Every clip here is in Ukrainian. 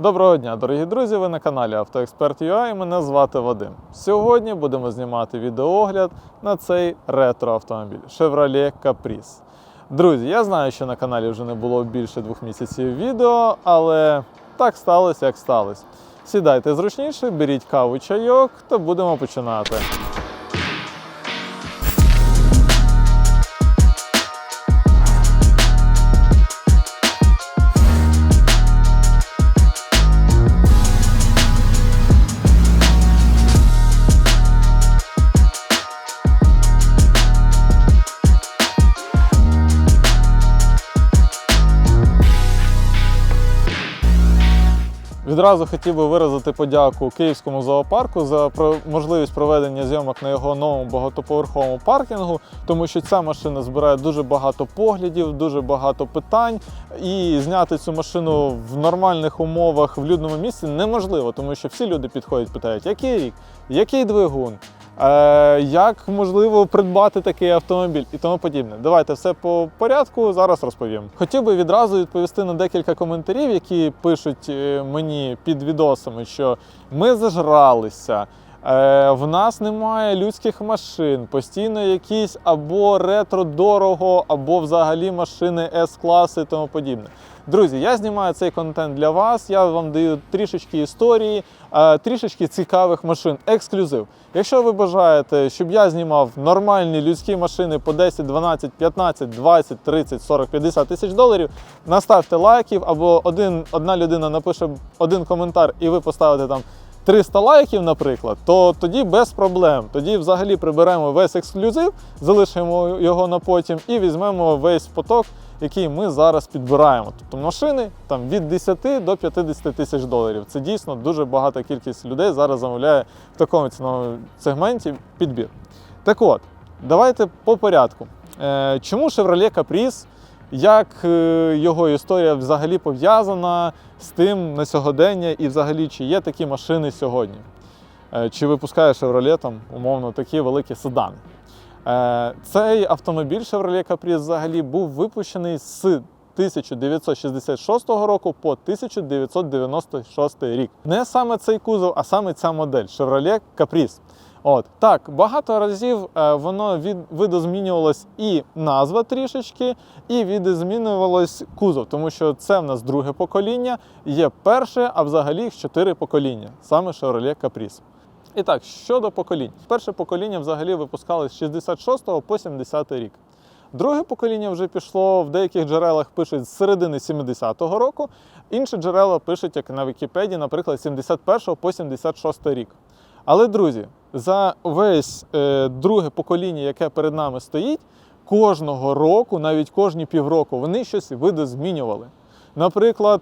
Доброго дня, дорогі друзі! Ви на каналі AutoExpert.ua і мене звати Вадим. Сьогодні будемо знімати відеоогляд на цей ретро-автомобіль Chevrolet Caprice. Друзі, я знаю, що на каналі вже не було більше двох місяців відео, але так сталося, як сталося. Сідайте зручніше, беріть каву, чайок та будемо починати. Відразу хотів би виразити подяку Київському зоопарку за можливість проведення зйомок на його новому багатоповерховому паркінгу, тому що ця машина збирає дуже багато поглядів, дуже багато питань. І зняти цю машину в нормальних умовах в людному місці неможливо, тому що всі люди підходять, питають, який рік, який двигун. Е, як можливо придбати такий автомобіль і тому подібне. Давайте все по порядку зараз розповім. Хотів би відразу відповісти на декілька коментарів, які пишуть е, мені під відосами, що ми зажралися. Е, в нас немає людських машин, постійно якісь або ретро дорого, або взагалі машини С-класи і тому подібне. Друзі, я знімаю цей контент для вас. Я вам даю трішечки історії, е, трішечки цікавих машин, ексклюзив. Якщо ви бажаєте, щоб я знімав нормальні людські машини по 10, 12, 15, 20, 30, 40, 50 тисяч доларів, наставте лайків, або один, одна людина напише один коментар, і ви поставите там 300 лайків, наприклад, то тоді без проблем. Тоді взагалі приберемо весь ексклюзив, залишимо його на потім і візьмемо весь поток, який ми зараз підбираємо. Тобто машини там від 10 до 50 тисяч доларів. Це дійсно дуже багата кількість людей зараз замовляє в такому ціновому сегменті підбір. Так от, давайте по порядку. Е, Чому Chevrolet Caprice? Як е, його історія взагалі пов'язана з тим на сьогодення, і взагалі чи є такі машини сьогодні? Е, Чи випускає Chevrolet там, умовно такі великі седани? Е, Цей автомобіль Chevrolet Caprice взагалі був випущений з 1966 року по 1996 рік. Не саме цей кузов, а саме ця модель Chevrolet Caprice. От так, багато разів е, воно від видозмінювалось і назва трішечки, і відозмінювалось кузов, тому що це в нас друге покоління, є перше, а взагалі їх чотири покоління, саме Chevrolet Caprice. І так, щодо поколінь, перше покоління взагалі випускалось з 66 по 70 рік. Друге покоління вже пішло в деяких джерелах пишуть з середини 70-го року. Інші джерела пишуть, як на Вікіпедії, наприклад, 71 по 76 рік. Але, друзі, за весь е, друге покоління, яке перед нами стоїть, кожного року, навіть кожні півроку, вони щось видозмінювали. Наприклад,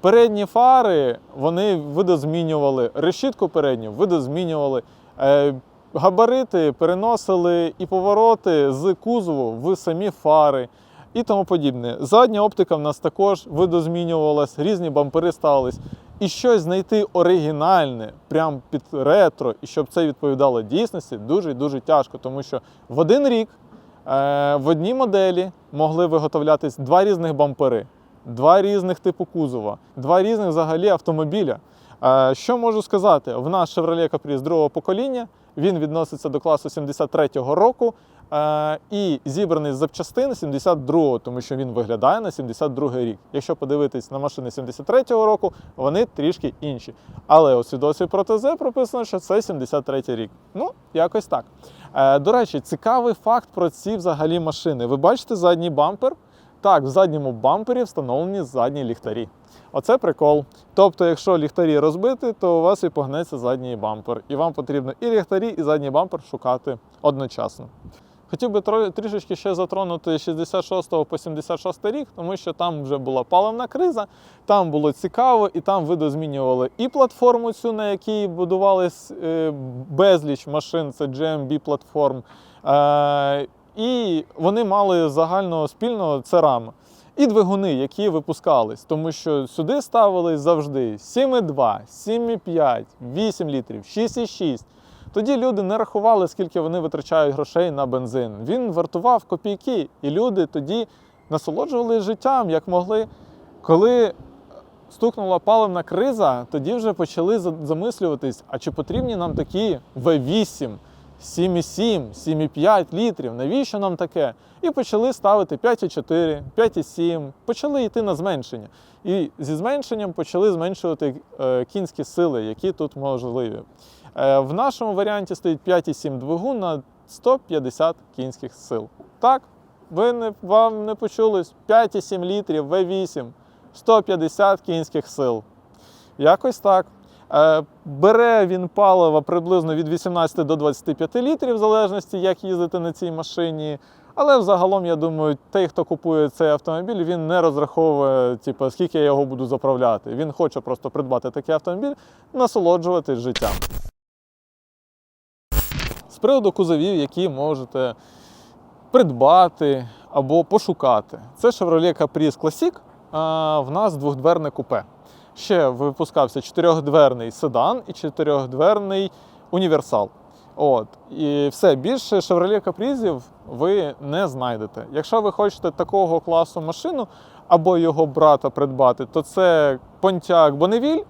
передні фари вони видозмінювали, решітку передню видозмінювали. Е, Габарити переносили і повороти з кузову в самі фари і тому подібне. Задня оптика в нас також видозмінювалась, різні бампери ставились. І щось знайти оригінальне, прям під ретро, і щоб це відповідало дійсності, дуже і дуже тяжко, тому що в один рік е, в одній моделі могли виготовлятись два різних бампери, два різних типу кузова, два різних взагалі автомобіля. Е, що можу сказати? В нас Chevrolet Caprice другого покоління, він відноситься до класу 73-го року і зібраний з запчастин 72-го, тому що він виглядає на 72-й рік. Якщо подивитись на машини 73-го року, вони трішки інші. Але у свідоцтві про ТЗ прописано, що це 73-й рік. Ну, якось так. Е, До речі, цікавий факт про ці взагалі машини. Ви бачите задній бампер? Так, в задньому бампері встановлені задні ліхтарі. Оце прикол. Тобто, якщо ліхтарі розбити, то у вас і погнеться задній бампер. І вам потрібно і ліхтарі, і задній бампер шукати одночасно. Хотів би трішечки ще затронути 66 по 76 рік, тому що там вже була паливна криза, там було цікаво, і там видозмінювали і платформу цю, на якій будувались е, безліч машин, це GMB платформ. Е, і вони мали загально спільного це рама. І двигуни, які випускались, тому що сюди ставились завжди 7,2, 7,5, 8 літрів, 6,6. Тоді люди не рахували, скільки вони витрачають грошей на бензин. Він вартував копійки, і люди тоді насолоджувалися життям, як могли. Коли стукнула паливна криза, тоді вже почали замислюватись, а чи потрібні нам такі V8, 7,7, 7,5 літрів, навіщо нам таке? І почали ставити 5,4, 5,7, почали йти на зменшення. І зі зменшенням почали зменшувати е, кінські сили, які тут можливі. Е, в нашому варіанті стоїть 5,7 двигун на 150 кінських сил. Так, ви не, вам не почулись 5,7 літрів V8, 150 кінських сил. Якось так. Е, Бере він палива приблизно від 18 до 25 літрів, в залежності, як їздити на цій машині. Але взагалом, я думаю, той, хто купує цей автомобіль, він не розраховує, типу, скільки я його буду заправляти. Він хоче просто придбати такий автомобіль, насолоджуватись життям. Приводу кузовів, які можете придбати або пошукати. Це Chevrolet Caprice Classic, а в нас двохдверне купе. Ще випускався чотирьохдверний седан і чотирьохдверний універсал. От. І все, більше Chevrolet Caprice ви не знайдете. Якщо ви хочете такого класу машину або його брата придбати, то це Pontiac Bonneville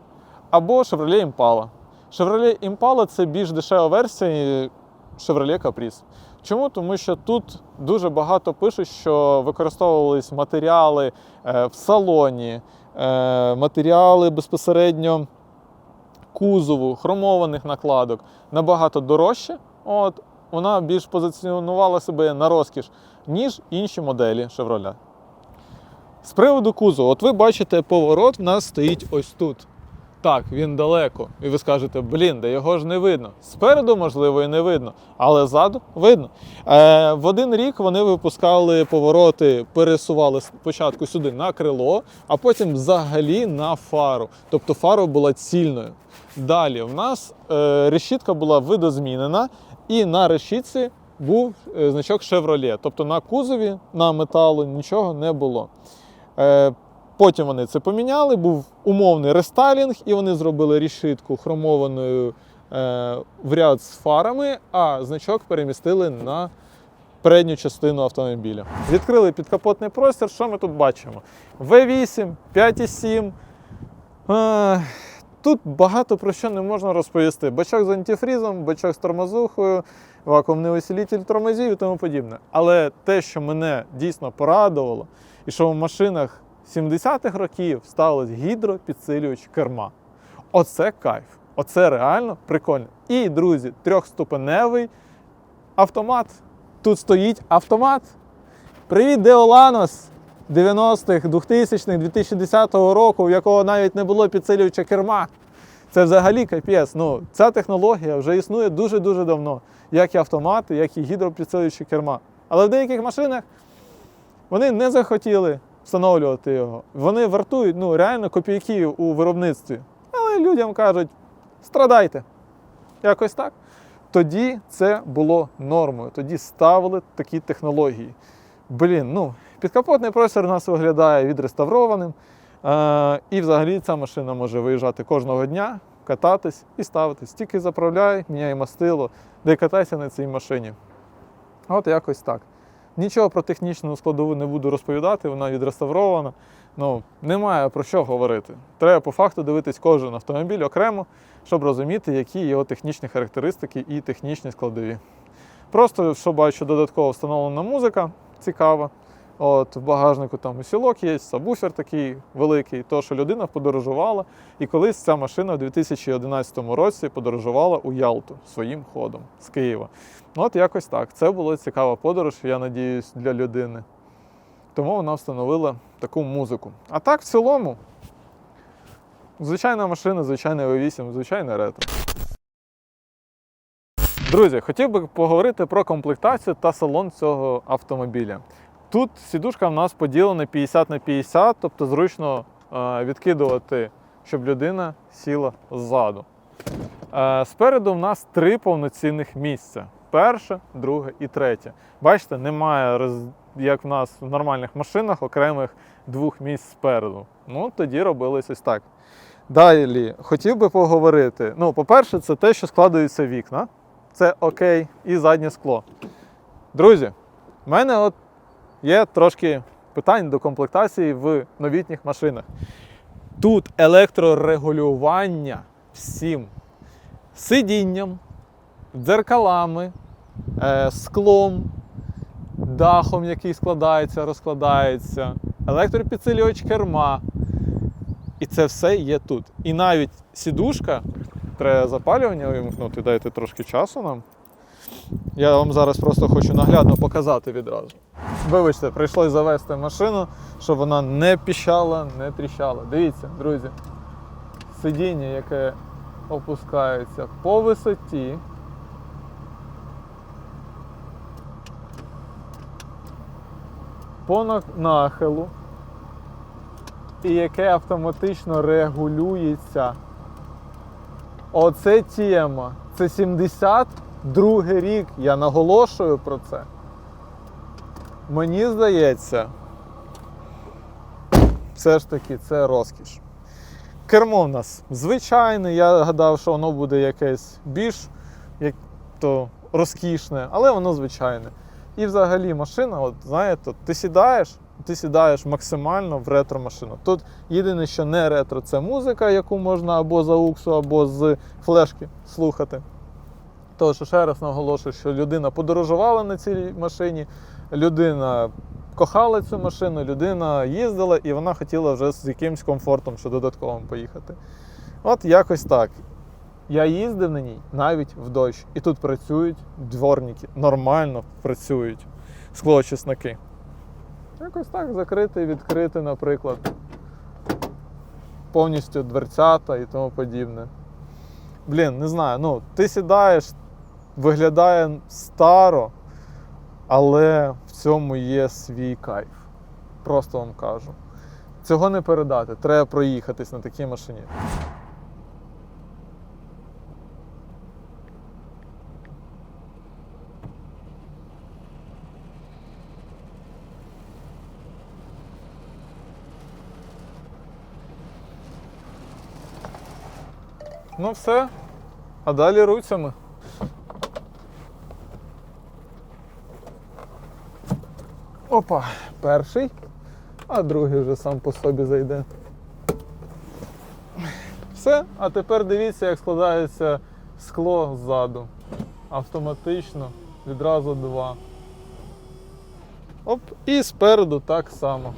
або Chevrolet Impala. Chevrolet Impala це більш дешева версія Chevrolet Caprice. Чому? Тому що тут дуже багато пишуть, що використовувались матеріали е, в салоні, е, матеріали безпосередньо кузову, хромованих накладок набагато дорожче. От, вона більш позиціонувала себе на розкіш, ніж інші моделі Chevrolet. З приводу кузову, от ви бачите, поворот в нас стоїть ось тут. Так, він далеко. І ви скажете, блін, де його ж не видно. Спереду, можливо, і не видно, але ззаду видно. Е, в один рік вони випускали повороти, пересували спочатку сюди на крило, а потім взагалі на фару. Тобто фара була цільною. Далі в нас е, решітка була видозмінена, і на решітці був е, значок Chevrolet. Тобто на кузові, на металу нічого не було. Е, Потім вони це поміняли, був умовний рестайлінг, і вони зробили рішитку хромованою е, в ряд з фарами, а значок перемістили на передню частину автомобіля. Відкрили підкапотний простір. Що ми тут бачимо? V8, 5,7. Е, Тут багато про що не можна розповісти. Бачок з антифрізом, бачок з тормозухою, вакуумний усилитель тормозів і тому подібне. Але те, що мене дійсно порадувало, і що в машинах 70-х років ставилось гідропідсилювач керма. Оце кайф. Оце реально прикольно. І, друзі, трьохступеневий автомат. Тут стоїть автомат. Привіт, Деоланос 90-х, 2000-х, 2010 року, в якого навіть не було підсилювача керма. Це взагалі капець. Ну, ця технологія вже існує дуже-дуже давно. Як і автомати, як і гідропідсилювачі керма. Але в деяких машинах вони не захотіли встановлювати його. Вони вартують ну, реально копійки у виробництві. Але людям кажуть, страдайте. Якось так. Тоді це було нормою. Тоді ставили такі технології. Блін, ну, підкапотний простір у нас виглядає відреставрованим. Е, і взагалі ця машина може виїжджати кожного дня, кататись і ставитись. Тільки заправляй, міняй мастило, де катайся на цій машині. От якось так. Нічого про технічну складову не буду розповідати, вона відреставрована. Ну, немає про що говорити. Треба по факту дивитись кожен автомобіль окремо, щоб розуміти, які його технічні характеристики і технічні складові. Просто що бачу, додатково встановлена музика цікава. От, в багажнику там усілок є, сабвуфер такий великий, то що людина подорожувала. І колись ця машина в 2011 році подорожувала у Ялту своїм ходом з Києва. Ну, От якось так. Це була цікава подорож, я надіюсь, для людини. Тому вона встановила таку музику. А так, в цілому, звичайна машина, звичайний V8, звичайне ретро. Друзі, хотів би поговорити про комплектацію та салон цього автомобіля. Тут сідушка в нас поділена 50 на 50, тобто зручно е, відкидувати, щоб людина сіла ззаду. Е, Спереду в нас три повноцінних місця: перше, друге і третє. Бачите, немає, як в нас в нормальних машинах, окремих двох місць спереду. Ну, тоді робилось ось так. Далі хотів би поговорити. Ну, по-перше, це те, що складаються вікна. Це окей, і заднє скло. Друзі, в мене от є трошки питань до комплектації в новітніх машинах. Тут електрорегулювання всім сидінням, дзеркалами, е, склом, дахом, який складається, розкладається, електропідсилювач керма. І це все є тут. І навіть сідушка, треба запалювання вимкнути, дайте трошки часу нам. Я вам зараз просто хочу наглядно показати відразу. Вибачте, прийшлось завести машину, щоб вона не піщала, не тріщала. Дивіться, друзі, сидіння, яке опускається по висоті. По нахилу, і яке автоматично регулюється. Оце тема. Це 72 рік. Я наголошую про це. Мені здається, все ж таки це розкіш. Кермо в нас звичайне, я гадав, що воно буде якесь більш як то розкішне, але воно звичайне. І взагалі машина, от знаєте, ти сідаєш, ти сідаєш максимально в ретро-машину. Тут єдине, що не ретро, це музика, яку можна або за уксу, або з флешки слухати. Тому що ще раз наголошую, що людина подорожувала на цій машині, людина кохала цю машину, людина їздила і вона хотіла вже з якимось комфортом, що додатковим поїхати. От якось так. Я їздив на ній навіть в дощ. І тут працюють дворники, нормально працюють склоочисники. Якось так закрити, відкрити, наприклад. Повністю дверцята і тому подібне. Блін, не знаю, ну, ти сідаєш, виглядає старо, але в цьому є свій кайф. Просто вам кажу. Цього не передати. Треба проїхатись на такій машині. Ну все. А далі руцями. Опа, перший, а другий вже сам по собі зайде. Все, а тепер дивіться, як складається скло ззаду. Автоматично, відразу два. Оп, і спереду так само.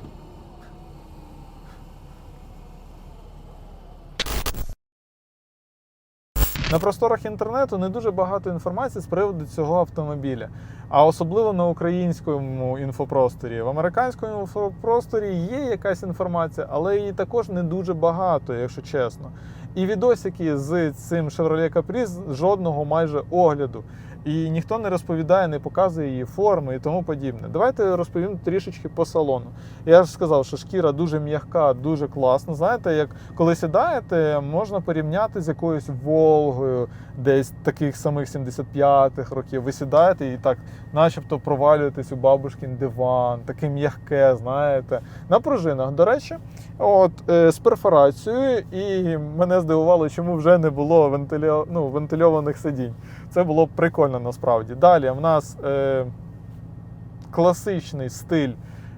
На просторах інтернету не дуже багато інформації з приводу цього автомобіля, а особливо на українському інфопросторі. В американському інфопросторі є якась інформація, але її також не дуже багато, якщо чесно. І відосики з цим Chevrolet Caprice жодного майже огляду. І ніхто не розповідає, не показує її форми і тому подібне. Давайте розповім трішечки по салону. Я ж сказав, що шкіра дуже м'яка, дуже класна. Знаєте, як коли сідаєте, можна порівняти з якоюсь Волгою, десь таких самих 75-х років. Ви сідаєте і так, начебто, провалюєтесь у бабушкін диван, таке м'яке, знаєте, на пружинах. До речі, от е, з перфорацією, і мене здивувало, чому вже не було вентилю... ну, вентильованих сидінь. Це було б прикольно насправді. Далі в нас е, класичний стиль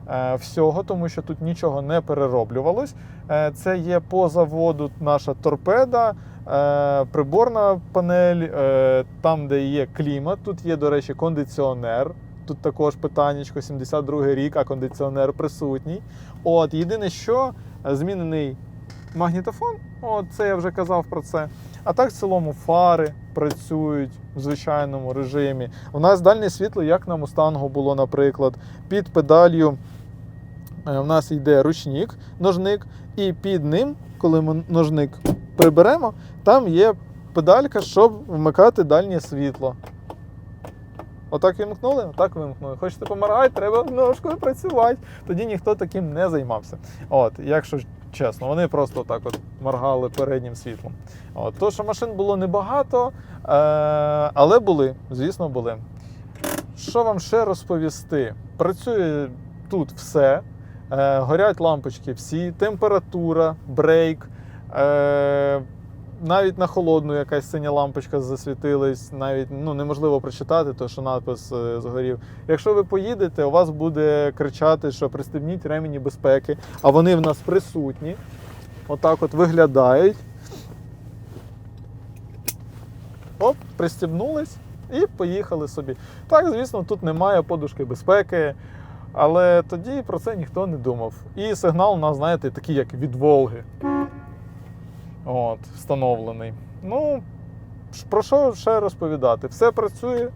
е, всього, тому що тут нічого не перероблювалось. Е, це є по заводу наша торпеда, е, приборна панель, е, там, де є клімат. Тут є, до речі, кондиціонер. Тут також питаннячко, 72 рік, а кондиціонер присутній. От, єдине, що е, змінений магнітофон, от це я вже казав про це. А так в цілому фари працюють в звичайному режимі. У нас дальнє світло, як на Мустангу було, наприклад. Під педалью е, у нас йде ручник, ножник, і під ним, коли ми ножник приберемо, там є педалька, щоб вмикати дальнє світло. Отак вимкнули, отак вимкнули. Хочете помагати, треба ножкою працювати. Тоді ніхто таким не займався. От, якщо чесно, вони просто так от моргали переднім світлом. От, то, що машин було небагато, е- але були, звісно, були. Що вам ще розповісти? Працює тут все. Е, горять лампочки всі, температура, брейк. Е, навіть на холодну якась синя лампочка засвітилась, навіть ну, неможливо прочитати, тому що надпис е, згорів. Якщо ви поїдете, у вас буде кричати, що пристебніть ремені безпеки, а вони в нас присутні. отак от виглядають. Оп, пристібнулись і поїхали собі. Так, звісно, тут немає подушки безпеки, але тоді про це ніхто не думав. І сигнал у нас, знаєте, такий, як від Волги. От, встановлений. Ну, про що ще розповідати? Все працює,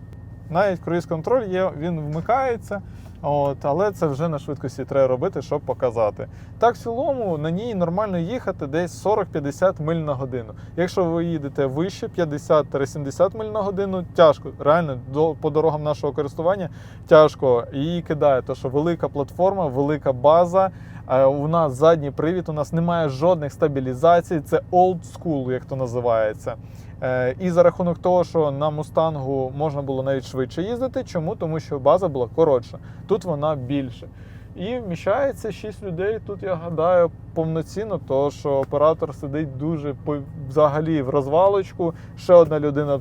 навіть круїз-контроль є, він вмикається. От, але це вже на швидкості треба робити, щоб показати. Так, в цілому на ній нормально їхати десь 40-50 миль на годину. Якщо ви їдете вище 50-70 миль на годину, тяжко. Реально до, по дорогам нашого користування тяжко її кидає, тому що велика платформа, велика база. У нас задній привід, у нас немає жодних стабілізацій. Це old school, як то називається. Е, І за рахунок того, що на мустангу можна було навіть швидше їздити. Чому? Тому що база була коротша. Тут вона більше. І вміщається 6 людей. Тут я гадаю повноцінно, тому що оператор сидить дуже взагалі в розвалочку. Ще одна людина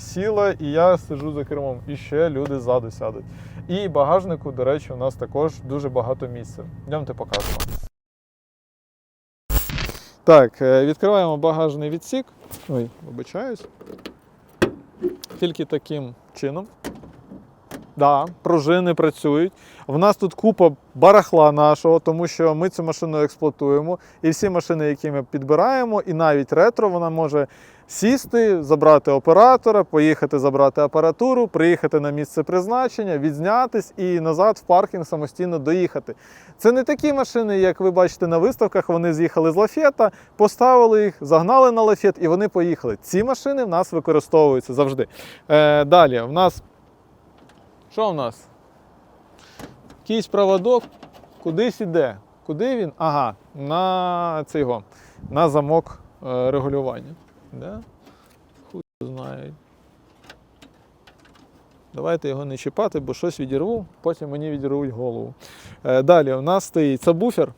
сіла, і я сиджу за кермом. І ще люди ззаду сядуть. І багажнику, до речі, у нас також дуже багато місця. Йдемте покажемо. Так, е, відкриваємо багажний відсік. Ой, вибачаюсь. Тільки таким чином. Да, пружини працюють. В нас тут купа барахла нашого, тому що ми цю машину експлуатуємо. І всі машини, які ми підбираємо, і навіть ретро, вона може сісти, забрати оператора, поїхати забрати апаратуру, приїхати на місце призначення, відзнятись і назад в паркінг самостійно доїхати. Це не такі машини, як ви бачите на виставках. Вони з'їхали з лафета, поставили їх, загнали на лафет і вони поїхали. Ці машини в нас використовуються завжди. Е, далі, в нас. Що в нас? Якийсь проводок кудись іде. Куди він? Ага, на його, на замок е, регулювання. Да? Хуй знає. Давайте його не чіпати, бо щось відірву, потім мені відірвуть голову. Е, далі у нас стоїть сабвуфер,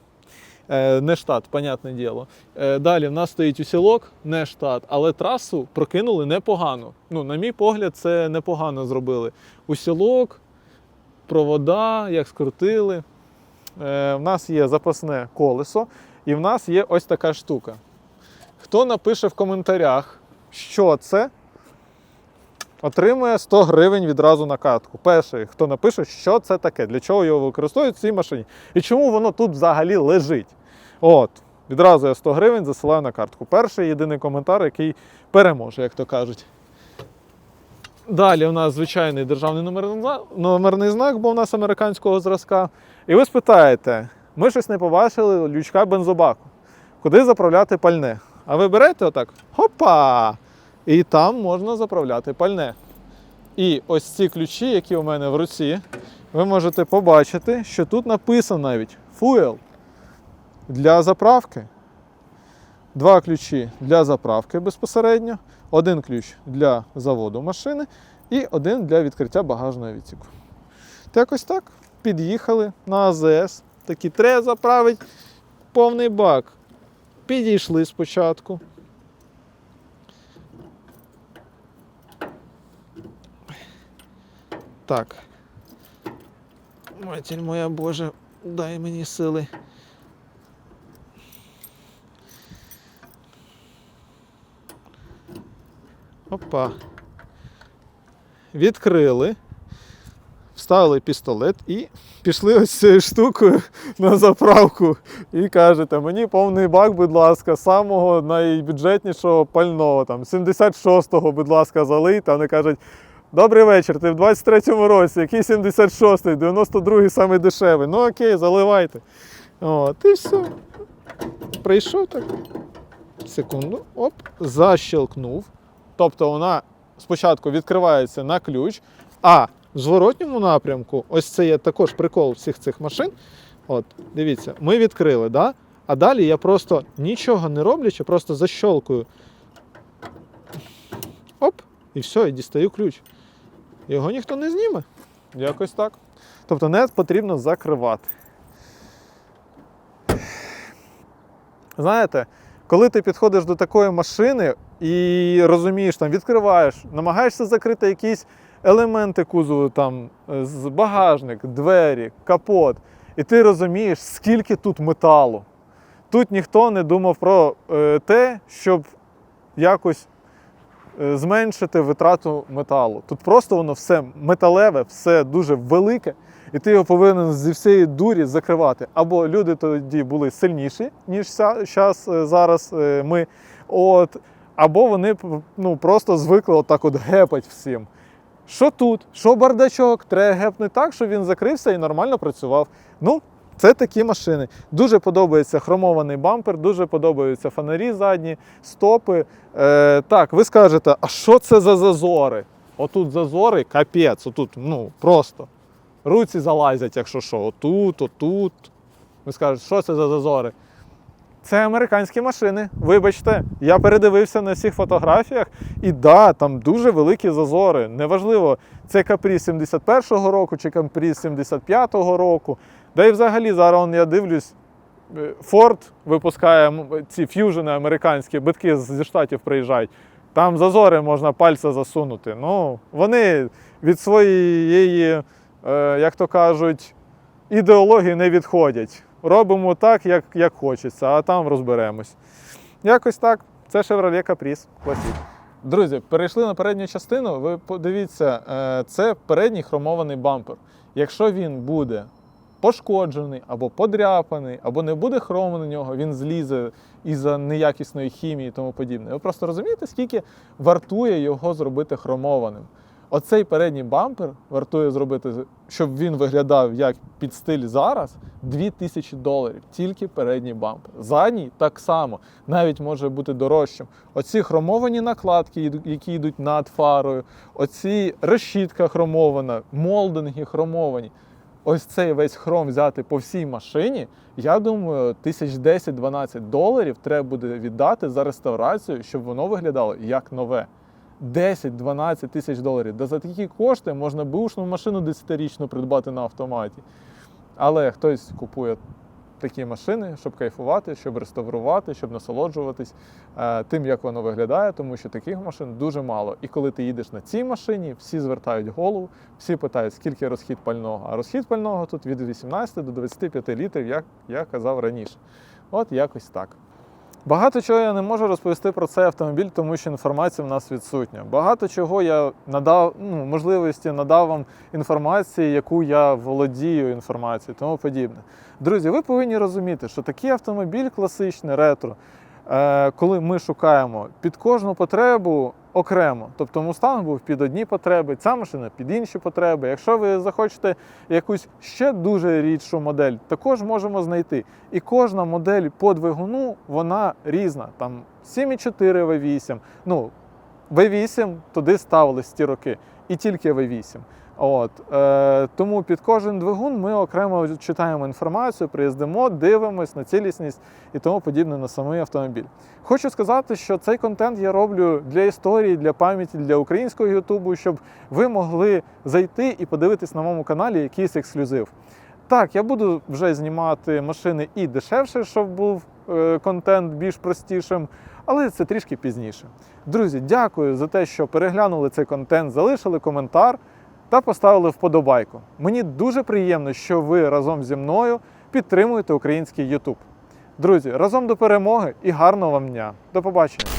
не штат, понятне діло. Е, далі в нас стоїть усілок, не штат, але трасу прокинули непогано. Ну, на мій погляд, це непогано зробили. Усілок, провода, як скрутили. Е, в нас є запасне колесо, і в нас є ось така штука. Хто напише в коментарях, що це, отримує 100 гривень відразу на картку. Перший, хто напише, що це таке, для чого його використовують в цій машині і чому воно тут взагалі лежить. От, відразу я 100 гривень засилаю на картку. Перший єдиний коментар, який переможе, як то кажуть. Далі у нас звичайний державний номерний знак, бо у нас американського зразка. І ви спитаєте, ми щось не побачили лючка бензобаку. Куди заправляти пальне? А ви берете отак, хопа! І там можна заправляти пальне. І ось ці ключі, які у мене в руці, ви можете побачити, що тут написано навіть fuel для заправки. Два ключі для заправки безпосередньо, один ключ для заводу машини і один для відкриття багажного відсіку. То якось так під'їхали на АЗС. Такі треба заправити повний бак. Підійшли спочатку. Так. Матір моя Боже, дай мені сили. Опа. Відкрили, вставили пістолет і пішли ось цією штукою на заправку. І кажете, мені повний бак, будь ласка, самого найбюджетнішого пального, там 76-го, будь ласка, залийте. А вони кажуть, добрий вечір, ти в 23-му році, який 76-й, 92-й самий дешевий. Ну окей, заливайте. От, і все. Прийшов так. Секунду, оп, защелкнув. Тобто вона спочатку відкривається на ключ, а в зворотньому напрямку, ось це є також прикол всіх цих машин. От, дивіться, ми відкрили, да? а далі я просто нічого не роблячи, просто защолкую. Оп, і все, і дістаю ключ. Його ніхто не зніме. Якось так. Тобто не потрібно закривати. Знаєте, коли ти підходиш до такої машини і розумієш, там відкриваєш, намагаєшся закрити якісь елементи кузову, там е, багажник, двері, капот, і ти розумієш, скільки тут металу. тут ніхто не думав про е, те, щоб якось е, зменшити витрату металу. Тут просто воно все металеве, все дуже велике, і ти його повинен зі всієї дурі закривати. Або люди тоді були сильніші, ніж зараз ми. От, або вони ну, просто звикли отак от гепать всім. Що тут, що бардачок, треба гепнути так, щоб він закрився і нормально працював. Ну, це такі машини. Дуже подобається хромований бампер, дуже подобаються фонарі задні, стопи. Е, так, ви скажете, а що це за зазори? Отут зазори, капець, отут, ну, просто. Руці залазять, якщо що, отут, отут. Ви скажете, що це за зазори? Це американські машини. Вибачте, я передивився на всіх фотографіях, і да, там дуже великі зазори. Неважливо, це капріз 71-го року чи капріз 75-го року. Да і взагалі зараз я дивлюсь, е, Ford випускає ці ф'южени американські, битки зі штатів приїжджають. Там зазори можна пальця засунути. Ну, вони від своєї, е, як то кажуть, ідеології не відходять. Робимо так, як, як хочеться, а там розберемось. Якось так. Це Chevrolet Caprice Classic. Друзі, перейшли на передню частину. Ви подивіться, е, це передній хромований бампер. Якщо він буде пошкоджений або подряпаний, або не буде хрому на нього, він злізе із-за неякісної хімії і тому подібне. Ви просто розумієте, скільки вартує його зробити хромованим. Оцей передній бампер вартує зробити, щоб він виглядав як під стиль зараз, 2000 доларів. Тільки передній бампер. Задній так само, навіть може бути дорожчим. Оці хромовані накладки, які йдуть над фарою, оці решітка хромована, молдинги хромовані. Ось цей весь хром взяти по всій машині, я думаю, 1010-12 доларів треба буде віддати за реставрацію, щоб воно виглядало як нове. 10-12 тисяч доларів. Да за такі кошти можна бушну машину 10-річну придбати на автоматі. Але хтось купує такі машини, щоб кайфувати, щоб реставрувати, щоб насолоджуватись е, тим, як воно виглядає, тому що таких машин дуже мало. І коли ти їдеш на цій машині, всі звертають голову, всі питають, скільки розхід пального. А розхід пального тут від 18 до 25 літрів, як я казав раніше. От якось так. Багато чого я не можу розповісти про цей автомобіль, тому що інформація в нас відсутня. Багато чого я надав, ну, можливості надав вам інформації, яку я володію інформацією, тому подібне. Друзі, ви повинні розуміти, що такий автомобіль класичний ретро, е, коли ми шукаємо під кожну потребу окремо. Тобто Мустанг був під одні потреби, ця машина під інші потреби. Якщо ви захочете якусь ще дуже рідшу модель, також можемо знайти. І кожна модель по двигуну вона різна. Там 7,4 V8. Ну, V8 туди ставили ті роки, і тільки V8. От, е, тому під кожен двигун ми окремо читаємо інформацію, приїздимо, дивимось на цілісність і тому подібне на самий автомобіль. Хочу сказати, що цей контент я роблю для історії, для пам'яті, для українського Ютубу, щоб ви могли зайти і подивитись на моєму каналі якийсь ексклюзив. Так, я буду вже знімати машини і дешевше, щоб був е, контент більш простішим, але це трішки пізніше. Друзі, дякую за те, що переглянули цей контент, залишили коментар та поставили вподобайку. Мені дуже приємно, що ви разом зі мною підтримуєте український YouTube. Друзі, разом до перемоги і гарного вам дня. До побачення!